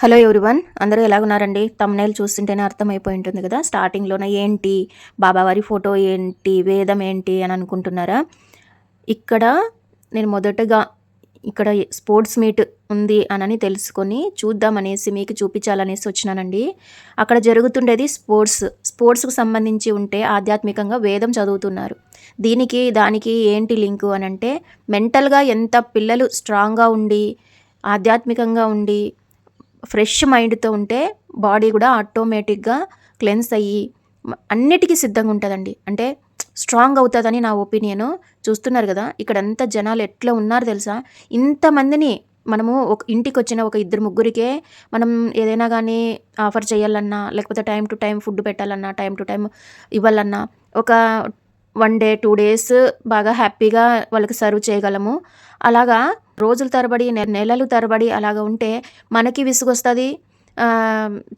Hello everyone అందరూ ఎలాగున్నారండి? Thumbnail చూస్తుంటేనే అర్థమైపోయి ఉంటుంది కదా. స్టార్టింగ్లోనే ఏంటి? బాబావారి ఫోటో ఏంటి? వేదం ఏంటి అని అనుకుంటున్నారా? ఇక్కడ నేను మొదటగా ఇక్కడ స్పోర్ట్స్ మీట్ ఉంది అనని తెలుసుకొని చూద్దామనేసి మీకు చూపించాలనేసి వచ్చినానండి. అక్కడ జరుగుతుండేది స్పోర్ట్స్ స్పోర్ట్స్కి సంబంధించి ఉంటే ఆధ్యాత్మికంగా వేదం చదువుతున్నారు. దీనికి దానికి ఏంటి లింకు అని అంటే మెంటల్గా ఎంత పిల్లలు స్ట్రాంగ్గా ఉండి ఆధ్యాత్మికంగా ఉండి ఫ్రెష్ మైండ్తో ఉంటే బాడీ కూడా ఆటోమేటిక్గా క్లెన్స్ అయ్యి అన్నిటికీ సిద్ధంగా ఉంటుందండి. అంటే స్ట్రాంగ్ అవుతుందని నా ఒపీనియను చూస్తున్నారు కదా ఇక్కడ అంతా జనాలు ఎట్లా ఉన్నారు తెలుసా? ఇంతమందిని మనము ఒక ఇంటికి వచ్చిన ఒక ఇద్దరు ముగ్గురికే మనం ఏదైనా కానీ ఆఫర్ చేయాలన్నా లేకపోతే టైం టు టైం ఫుడ్ పెట్టాలన్నా టైం టు టైం ఇవ్వాలన్నా ఒక వన్ డే టూ డేస్ బాగా హ్యాపీగా వాళ్ళకి సర్వ్ చేయగలము. అలాగా రోజుల తరబడి నెలలు తరబడి అలాగ ఉంటే మనకి విసుగొస్తుంది.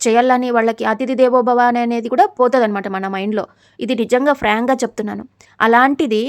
చేయాలని వాళ్ళకి అతిథి దేవోభవ అనేది కూడా పోతుంది అనమాట మన మైండ్లో ఇది నిజంగా ఫ్రాంక్గా చెప్తున్నాను. అలాంటిది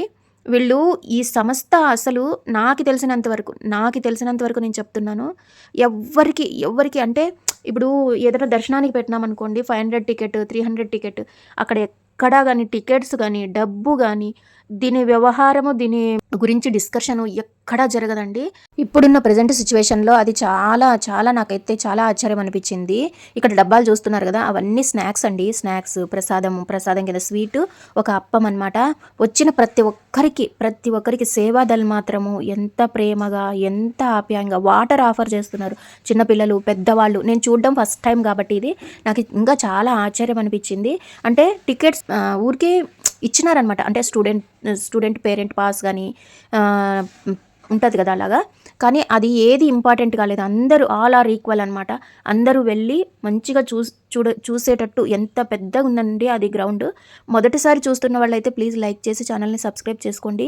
వీళ్ళు ఈ సంస్థ అసలు నాకు తెలిసినంత వరకు నాకు తెలిసినంత వరకు నేను చెప్తున్నాను. ఎవ్వరికి ఎవ్వరికి అంటే ఇప్పుడు ఏదైనా దర్శనానికి పెట్టినాం అనుకోండి five hundred ticket three hundred ticket అక్కడ ఎక్కడా కానీ టికెట్స్ కానీ డబ్బు కానీ దీని వ్యవహారము దీని గురించి డిస్కషన్ ఎక్కడా జరగదండి. ఇప్పుడున్న ప్రజెంట్ సిచ్యువేషన్లో అది చాలా చాలా నాకైతే చాలా ఆశ్చర్యం అనిపించింది. ఇక్కడ డబ్బాలు చూస్తున్నారు కదా అవన్నీ స్నాక్స్ అండి. స్నాక్స్ ప్రసాదం ప్రసాదం కింద స్వీట్ ఒక అప్పం అనమాట వచ్చిన ప్రతి ఒక్కరికి ప్రతి ఒక్కరికి సేవాదలు మాత్రము ఎంత ప్రేమగా ఎంత ఆప్యాయంగా వాటర్ ఆఫర్ చేస్తున్నారు. చిన్నపిల్లలు పెద్దవాళ్ళు నేను చూడడం ఫస్ట్ టైం కాబట్టి ఇది. నాకు ఇంకా చాలా ఆశ్చర్యం అనిపించింది. అంటే టికెట్స్ ఊరికే ఇచ్చినారనమాట అంటే స్టూడెంట్ స్టూడెంట్ పేరెంట్ పాస్ కానీ ఉంటుంది కదా అలాగా. కానీ అది ఏది ఇంపార్టెంట్ కాలేదు. అందరూ ఆల్ ఆర్ ఈక్వల్ అనమాట అందరూ వెళ్ళి మంచిగా చూ చూడ చూసేటట్టు ఎంత పెద్దగా ఉందండి అది గ్రౌండ్ మొదటిసారి చూస్తున్న వాళ్ళైతే ప్లీజ్ లైక్ చేసి ఛానల్ని సబ్స్క్రైబ్ చేసుకోండి.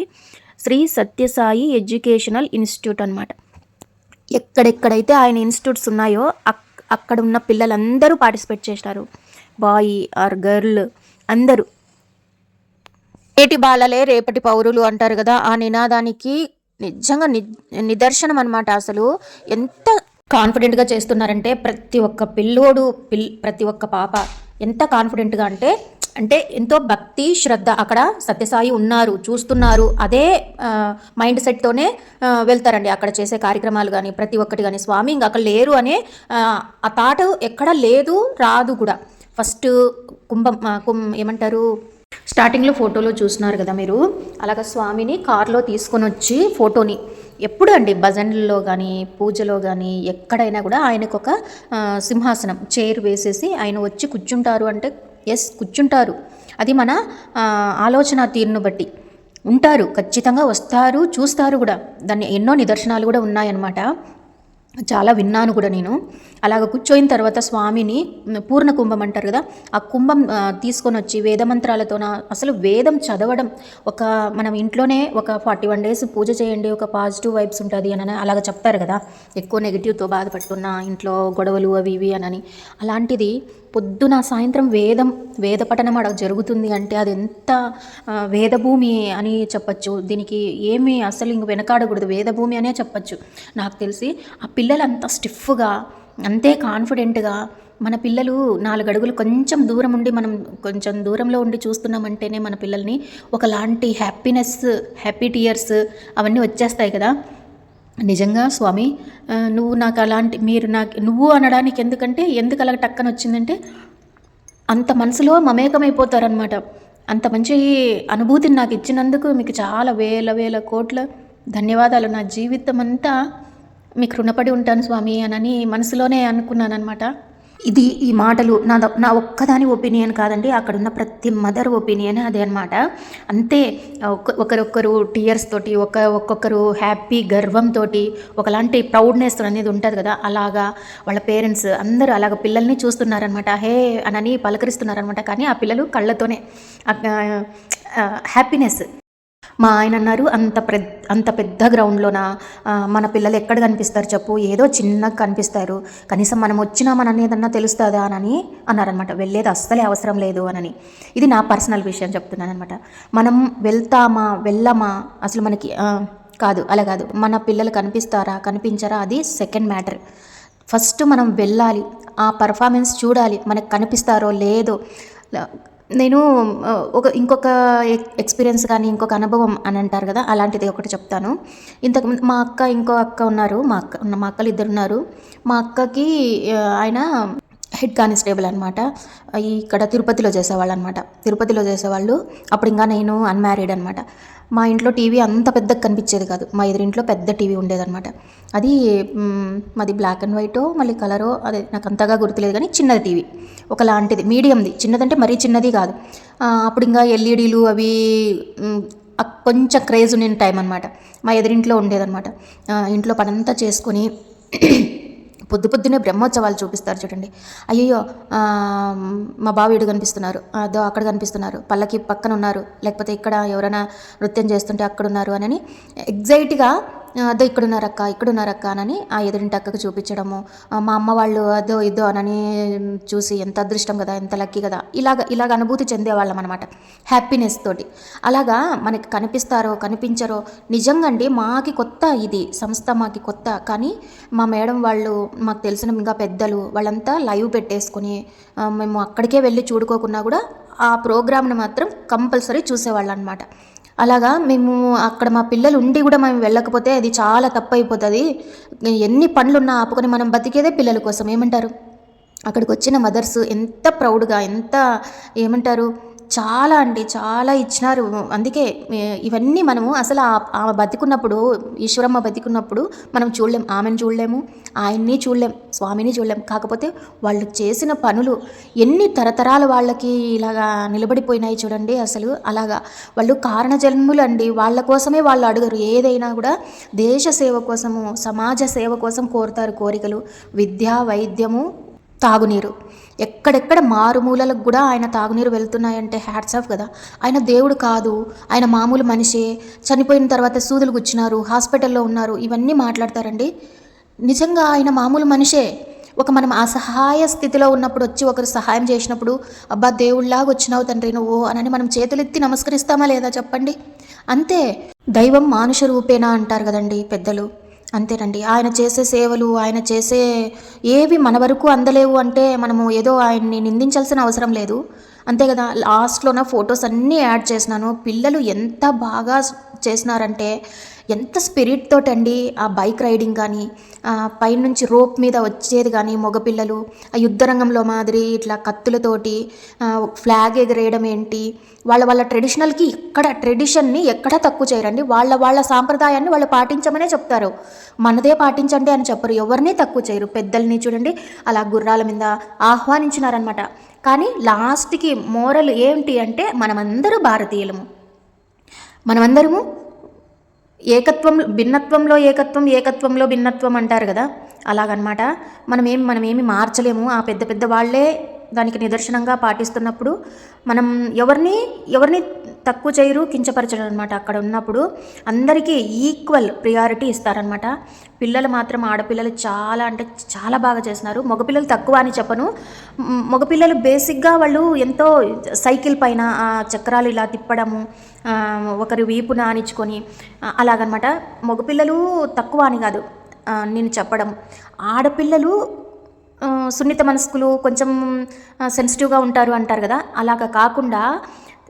శ్రీ సత్యసాయి ఎడ్యుకేషనల్ ఇన్స్టిట్యూట్ అనమాట ఎక్కడెక్కడైతే ఆయన ఇన్స్టిట్యూట్స్ ఉన్నాయో అక్ అక్కడ ఉన్న పిల్లలందరూ పార్టిసిపేట్ చేస్తారు బాయ్ ఆర్ గర్ల్ అందరూ. నేటి బాలలే రేపటి పౌరులు అంటారు కదా ఆ నినాదానికి నిజంగా ని నిదర్శనం అనమాట అసలు. ఎంత కాన్ఫిడెంట్గా చేస్తున్నారంటే ప్రతి ఒక్క పిల్లోడు పిల్ ప్రతి ఒక్క పాప ఎంత కాన్ఫిడెంట్గా అంటే అంటే ఎంతో భక్తి శ్రద్ధ అక్కడ సత్యసాయి ఉన్నారు చూస్తున్నారు. అదే మైండ్ సెట్తోనే వెళ్తారండి అక్కడ చేసే కార్యక్రమాలు కానీ ప్రతి ఒక్కటి కానీ స్వామి ఇంకా అక్కడ లేరు అనే ఆ, ఆ థాట్ ఎక్కడ లేదు రాదు కూడా. ఫస్ట్ కుంభం కుం ఏమంటారు? స్టార్టింగ్లో ఫోటోలో చూస్తున్నారు కదా మీరు? అలాగ స్వామిని కార్లో తీసుకొని వచ్చి ఫోటోని ఎప్పుడు అండి భజనల్లో కానీ పూజలో కానీ ఎక్కడైనా కూడా ఆయనకు ఒక సింహాసనం చైర్ వేసేసి ఆయన వచ్చి కూర్చుంటారు అంటే ఎస్ కూర్చుంటారు. అది మన ఆలోచన తీరును బట్టి. ఉంటారు ఖచ్చితంగా వస్తారు చూస్తారు కూడా. దాన్ని ఎన్నో నిదర్శనాలు కూడా ఉన్నాయన్నమాట. చాలా విన్నాను కూడా నేను. అలాగ కూర్చోయిన తర్వాత స్వామిని పూర్ణ కుంభం అంటారు కదా ఆ కుంభం తీసుకొని వచ్చి వేదమంత్రాలతోన అసలు వేదం చదవడం ఒక మనం ఇంట్లోనే ఒక ఫార్టీ వన్ డేస్ పూజ చేయండి ఒక పాజిటివ్ వైబ్స్ ఉంటుంది అని అలాగ చెప్తారు కదా. ఎక్కువ నెగిటివ్తో బాధపడుతున్న ఇంట్లో గొడవలు అవి ఇవి అనని. అలాంటిది పొద్దున సాయంత్రం వేదం వేద పఠనం అక్కడ జరుగుతుంది అంటే అది ఎంత వేదభూమి అని చెప్పచ్చు. దీనికి ఏమి అసలు ఇంక వెనకాడకూడదు. వేదభూమి అనే చెప్పచ్చు. నాకు తెలిసి ఆ పిల్లలు అంత స్టిఫ్గా అంతే కాన్ఫిడెంట్గా మన పిల్లలు నాలుగు అడుగులు కొంచెం దూరం ఉండి మనం కొంచెం దూరంలో ఉండి చూస్తున్నామంటేనే మన పిల్లల్ని ఒకలాంటి హ్యాపీనెస్ హ్యాపీ టీయర్స్ అవన్నీ వచ్చేస్తాయి కదా. నిజంగా స్వామి నువ్వు నాకు అలాంటి మీరు నాకు నువ్వు అనడానికి ఎందుకంటే ఎందుకు అలా టక్కన వచ్చిందంటే అంత మనసులో మమేకమైపోతారనమాట అంత మంచి అనుభూతిని నాకు ఇచ్చినందుకు మీకు చాలా వేల వేల కోట్ల ధన్యవాదాలు. నా జీవితం అంతా మీకు రుణపడి ఉంటాను స్వామి అనని మనసులోనే అనుకున్నాను అనమాట ఇది ఈ మాటలు నా నా ఒక్కదాని ఒపీనియన్ కాదండి అక్కడున్న ప్రతి మదర్ ఒపీనియన్ అదే అనమాట అంతే ఒక- టీయర్స్ తోటి ఒక ఒక్కొక్కరు హ్యాపీ గర్వంతో ఒకలాంటి ప్రౌడ్నెస్ అనేది ఉంటుంది కదా అలాగా వాళ్ళ పేరెంట్స్ అందరూ అలాగ పిల్లల్ని చూస్తున్నారనమాట హే అనని పలకరిస్తున్నారనమాట కానీ ఆ పిల్లలు కళ్ళతోనే హ్యాపీనెస్ మా ఆయన అన్నారు అంత పెద్ద అంత పెద్ద గ్రౌండ్లోన? మన పిల్లలు ఎక్కడ కనిపిస్తారు చెప్పు ఏదో చిన్నగా కనిపిస్తారు. కనీసం మనం వచ్చినా మన ఏదన్నా తెలుస్తుందా అని అన్నారనమాట వెళ్ళేది అస్సలే అవసరం లేదు అనని. ఇది నా పర్సనల్ విషయం చెప్తున్నాను అనమాట మనం వెళ్తామా వెళ్ళమా? అసలు మనకి కాదు అలా కాదు. మన పిల్లలు కనిపిస్తారా కనిపించరా? అది సెకండ్ మ్యాటర్. ఫస్ట్ మనం వెళ్ళాలి. ఆ పర్ఫార్మెన్స్ చూడాలి. మనకు కనిపిస్తారో లేదో. నేను ఒక ఇంకొక ఎక్స్పీరియన్స్ కానీ ఇంకొక అనుభవం అని అంటారు కదా అలాంటిది ఒకటి చెప్తాను. ఇంతకుముందు మా అక్క ఇంకో అక్క ఉన్నారు మా అక్క మా అక్కలు ఇద్దరు ఉన్నారు. మా అక్కకి ఆయన హెడ్ కానిస్టేబుల్ అనమాట ఇక్కడ తిరుపతిలో చేసేవాళ్ళు అనమాట తిరుపతిలో చేసేవాళ్ళు అప్పుడు ఇంకా నేను అన్మ్యారీడ్ అనమాట మా ఇంట్లో టీవీ అంత పెద్దగా కనిపించేది కాదు. మా ఎదురింట్లో పెద్ద టీవీ ఉండేదన్నమాట. అది మాది బ్లాక్ అండ్ వైటో మళ్ళీ కలరో అదే నాకు అంతగా గుర్తులేదు కానీ చిన్నది టీవీ. ఒకలాంటిది మీడియంది. చిన్నదంటే మరీ చిన్నది కాదు. అప్పుడు ఇంకా ఎల్ఈడీలు అవి కొంచెం క్రేజ్ ఉండిన టైం అనమాట మా ఎదురింట్లో ఉండేదన్నమాట. ఇంట్లో పనంతా చేసుకొని పొద్దు పొద్దునే బ్రహ్మోత్సవాలు చూపిస్తారు చూడండి. అయ్యో మా బావిడు కనిపిస్తున్నారు అదో అక్కడ కనిపిస్తున్నారు పల్లకి పక్కన ఉన్నారు లేకపోతే ఇక్కడ ఎవరైనా నృత్యం చేస్తుంటే అక్కడ ఉన్నారు అని ఎగ్జైట్గా అదో ఇక్కడున్నారక్క ఇక్కడున్నారక్క అని ఆ ఎదురింటి అక్కకు చూపించడము. మా అమ్మ వాళ్ళు అదో ఇదో అనని చూసి ఎంత అదృష్టం కదా ఎంత లక్కీ కదా ఇలాగ ఇలాగ అనుభూతి చెందేవాళ్ళం అనమాట హ్యాపీనెస్ తోటి. అలాగా మనకి కనిపిస్తారో కనిపించరో నిజంగా అండి మాకి కొత్త ఇది సంస్థ మాకి కొత్త కానీ మా మేడం వాళ్ళు మాకు తెలిసిన ఇంకా పెద్దలు వాళ్ళంతా లైవ్ పెట్టేసుకొని మేము అక్కడికే వెళ్ళి చూడుకోకున్నా కూడా ఆ ప్రోగ్రామ్ని మాత్రం కంపల్సరీ చూసేవాళ్ళు అనమాట అలాగా మేము అక్కడ మా పిల్లలు ఉండి కూడా మేము వెళ్ళకపోతే అది చాలా తప్పు అయిపోతుంది ఎన్ని పనులున్నా ఆపుకొని మనం బతికేదే పిల్లల కోసం ఏమంటారు? అక్కడికి వచ్చిన మదర్స్ ఎంత ప్రౌడ్గా ఎంత ఏమంటారు? చాలా అండి చాలా ఇచ్చినారు. అందుకే ఇవన్నీ మనము అసలు ఆ- ఆమె బతికున్నప్పుడు ఈశ్వరమ్మ బతికున్నప్పుడు మనం చూడలేం. ఆమెను చూడలేము ఆయన్ని చూడలేం స్వామిని చూడలేం. కాకపోతే వాళ్ళు చేసిన పనులు ఎన్ని తరతరాల వాళ్ళకి ఇలాగా నిలబడిపోయినాయి చూడండి అసలు. అలాగా వాళ్ళు కారణ జన్ములు అండి. వాళ్ళ కోసమే వాళ్ళు అడగరు. ఏదైనా కూడా దేశ సేవ కోసము సమాజ సేవ కోసం కోరుతారు కోరికలు. విద్య వైద్యము తాగునీరు. ఎక్కడెక్కడ మారుమూలలకు కూడా ఆయన తాగునీరు వెళ్తున్నాయంటే హ్యాట్స్ ఆఫ్ కదా. ఆయన దేవుడు కాదు ఆయన మామూలు మనిషే చనిపోయిన తర్వాత సూదులు గుచ్చినారు హాస్పిటల్లో ఉన్నారు ఇవన్నీ మాట్లాడతారండి. నిజంగా ఆయన మామూలు మనిషే. ఒక మనం అసహాయ స్థితిలో ఉన్నప్పుడు వచ్చి ఒకరు సహాయం చేసినప్పుడు అబ్బా దేవుళ్ళలాగా వచ్చినావు తండ్రి నువ్వు అనని మనం చేతులెత్తి నమస్కరిస్తామా లేదా చెప్పండి? అంతే. దైవం మానుష రూపేనా అంటారు కదండి పెద్దలు. అంతేనండి. ఆయన చేసే సేవలు ఆయన చేసే ఏవి మన వరకు అందలేవు అంటే మనము ఏదో ఆయన్ని నిందించాల్సిన అవసరం లేదు. అంతే కదా లాస్ట్లో నా ఫొటోస్ అన్నీ యాడ్ చేసినాను. పిల్లలు ఎంత బాగా చేసినారంటే ఎంత స్పిరిట్ తోటండి ఆ బైక్ రైడింగ్ కానీ పైనుంచి రోప్ మీద వచ్చేది కానీ మగపిల్లలు ఆ యుద్ధ రంగంలో మాదిరి ఇట్లా కత్తులతోటి ఫ్లాగ్ ఎగరేయడం ఏంటి? వాళ్ళ వాళ్ళ ట్రెడిషనల్కి ఇక్కడ ట్రెడిషన్ని ఎక్కడ తక్కువ చేయరండి. వాళ్ళ వాళ్ళ సాంప్రదాయాన్ని వాళ్ళు పాటించమనే చెప్తారు. మనదే పాటించండి అని చెప్పరు. ఎవరిని తక్కువ చేయరు. పెద్దల్ని చూడండి అలా గుర్రాల మీద ఆహ్వానించినారనమాట కానీ లాస్ట్కి మోరల్ ఏంటి అంటే మనమందరూ భారతీయులము. మనమందరము ఏకత్వం భిన్నత్వంలో ఏకత్వం ఏకత్వంలో భిన్నత్వం అంటారు కదా? అలాగనమాట. మనం ఏం మనం ఏమి మార్చలేము. ఆ పెద్ద పెద్ద వాళ్ళే దానికి నిదర్శనంగా పాటిస్తున్నప్పుడు మనం ఎవరిని ఎవరిని తక్కువ చేయరు కించపరచడం అనమాట అక్కడ ఉన్నప్పుడు అందరికీ ఈక్వల్ ప్రియారిటీ ఇస్తారనమాట పిల్లలు మాత్రం ఆడపిల్లలు చాలా అంటే చాలా బాగా చేస్తున్నారు. మగపిల్లలు తక్కువ అని చెప్పను. మగపిల్లలు బేసిక్గా వాళ్ళు ఎంతో సైకిల్ పైన చక్రాలు ఇలా తిప్పడము ఒకరి వీపున ఆనించుకొని అలాగనమాట మగపిల్లలు తక్కువ అని కాదు నేను చెప్పడం. ఆడపిల్లలు సున్నిత మనస్కులు కొంచెం సెన్సిటివ్గా ఉంటారు అంటారు కదా. అలాగా కాకుండా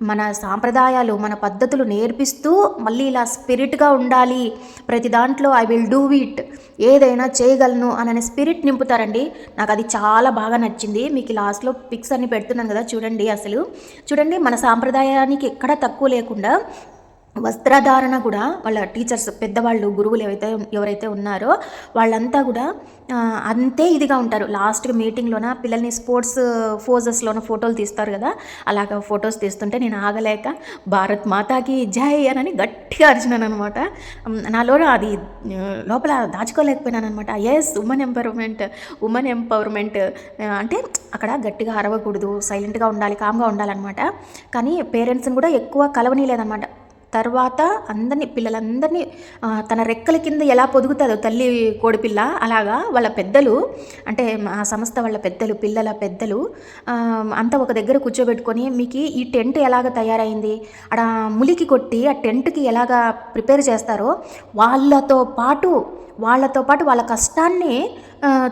మన సాంప్రదాయాలు మన పద్ధతులు నేర్పిస్తూ మళ్ళీ ఇలా స్పిరిట్గా ఉండాలి. ప్రతి దాంట్లో ఐ విల్ డూ ఇట్ ఏదైనా చేయగలను అనే స్పిరిట్ నింపుతారండి. నాకు అది చాలా బాగా నచ్చింది. మీకు లాస్ట్లో పిక్స్ అన్ని పెడుతున్నాను కదా చూడండి అసలు. చూడండి మన సాంప్రదాయానికి ఎక్కడ తక్కువ లేకుండా వస్త్రధారణ కూడా వాళ్ళ టీచర్స్ పెద్దవాళ్ళు గురువులు ఎవైతే ఎవరైతే ఉన్నారో వాళ్ళంతా కూడా అంతే ఇదిగా ఉంటారు. లాస్ట్గా మీటింగ్లోన పిల్లల్ని స్పోర్ట్స్ ఫోజెస్లోన ఫోటోలు తీస్తారు కదా అలాగ ఫొటోస్ తీస్తుంటే నేను ఆగలేక భారత్ మాతాకి జై అని గట్టిగా అరిచినాను అనమాట. నాలో అది లోపల దాచుకోలేకపోయినాను అనమాట yes women empowerment women empowerment అంటే అక్కడ గట్టిగా అరవకూడదు సైలెంట్గా ఉండాలి కామ్గా ఉండాలన్నమాట. కానీ పేరెంట్స్ని కూడా ఎక్కువ కలవనీయలేదన్నమాట. తర్వాత అందరినీ పిల్లలందరినీ తన రెక్కల కింద ఎలా పొదుగుతుందో తల్లి కోడిపిల్ల అలాగా వాళ్ళ పెద్దలు అంటే ఆ సంస్థ వాళ్ళ పెద్దలు పిల్లల పెద్దలు అంతా ఒక దగ్గర కూర్చోబెట్టుకొని మీకు ఈ టెంట్ ఎలాగ తయారైంది అక్కడ ములికి కొట్టి ఆ టెంట్కి ఎలాగ ప్రిపేర్ చేస్తారో వాళ్ళతో పాటు వాళ్ళతో పాటు వాళ్ళ కష్టాన్ని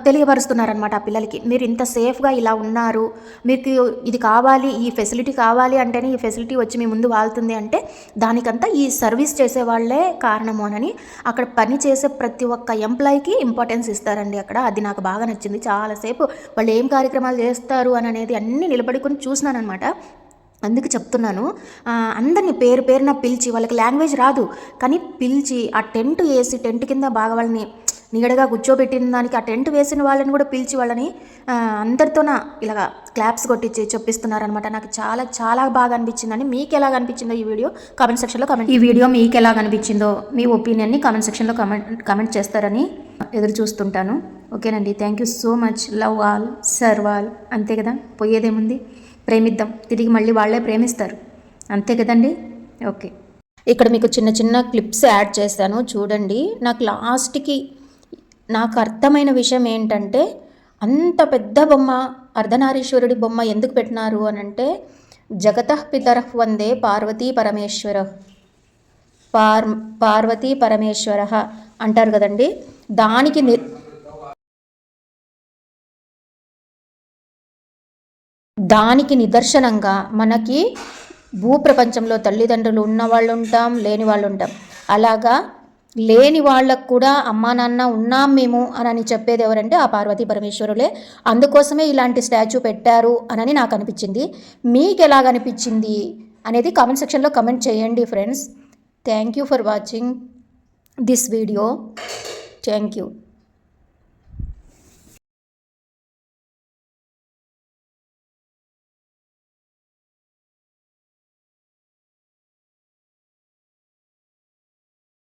తెలియపరుస్తున్నారనమాట ఆ పిల్లలకి. మీరు ఇంత సేఫ్గా ఇలా ఉన్నారు మీకు ఇది కావాలి ఈ ఫెసిలిటీ కావాలి అంటేనే ఈ ఫెసిలిటీ వచ్చి మీ ముందు వాళ్తుంది అంటే దానికంతా ఈ సర్వీస్ చేసే వాళ్ళే కారణము అక్కడ పని చేసే ప్రతి ఒక్క ఎంప్లాయీకి ఇంపార్టెన్స్ ఇస్తారండి అక్కడ. అది నాకు బాగా నచ్చింది. చాలాసేపు వాళ్ళు ఏం కార్యక్రమాలు చేస్తారు అని అనేది అన్నీ నిలబడుకొని చూసినానమాట అందుకు చెప్తున్నాను. అందరినీ పేరు పేరున పిలిచి వాళ్ళకి లాంగ్వేజ్ రాదు. కానీ పిలిచి ఆ టెంట్ వేసి టెంట్ కింద బాగా వాళ్ళని నీడగా కూర్చోబెట్టిన దానికి ఆ టెంట్ వేసిన వాళ్ళని కూడా పిలిచి వాళ్ళని అందరితోన ఇలాగా క్లాప్స్ కొట్టించి చెప్పిస్తున్నారనమాట నాకు చాలా చాలా బాగా అనిపించిందని మీకు ఎలా అనిపించిందో ఈ వీడియో కామెంట్ సెక్షన్లో కమెంట్ ఈ వీడియో మీకు ఎలా అనిపించిందో మీ ఒపీనియన్ని కామెంట్ సెక్షన్లో కమెంట్ కమెంట్ చేస్తారని ఎదురు చూస్తుంటాను. ఓకేనండి. Thank you so much. Love all serve all. అంతే కదా? పోయేదేముంది? ప్రేమిద్దాం. తిరిగి మళ్ళీ వాళ్ళే ప్రేమిస్తారు. అంతే కదండి? ఓకే. ఇక్కడ మీకు చిన్న చిన్న క్లిప్స్ యాడ్ చేశాను. చూడండి. నాకు లాస్ట్కి నాకు అర్థమైన విషయం ఏంటంటే అంత పెద్ద బొమ్మ అర్ధనారీశ్వరుడి బొమ్మ ఎందుకు పెట్టినారు అని అంటే జగతః పితరః వందే పార్వతీ పరమేశ్వర. పార్ పార్వతీ పరమేశ్వర అంటారు కదండి. దానికి ని దానికి నిదర్శనంగా మనకి భూప్రపంచంలో తల్లిదండ్రులు ఉన్న వాళ్ళు ఉంటాం లేని వాళ్ళు ఉంటాం అలాగా లేని వాళ్ళకు కూడా అమ్మా నాన్న ఉన్నాం మేము అని చెప్పేది ఎవరంటే ఆ పార్వతీ పరమేశ్వరులే. అందుకోసమే ఇలాంటి స్టాచ్యూ పెట్టారు అని నాకు అనిపించింది. మీకు ఎలాగనిపించింది అనేది కామెంట్ సెక్షన్లో కమెంట్ చేయండి friends. Thank you for watching this video. Thank you.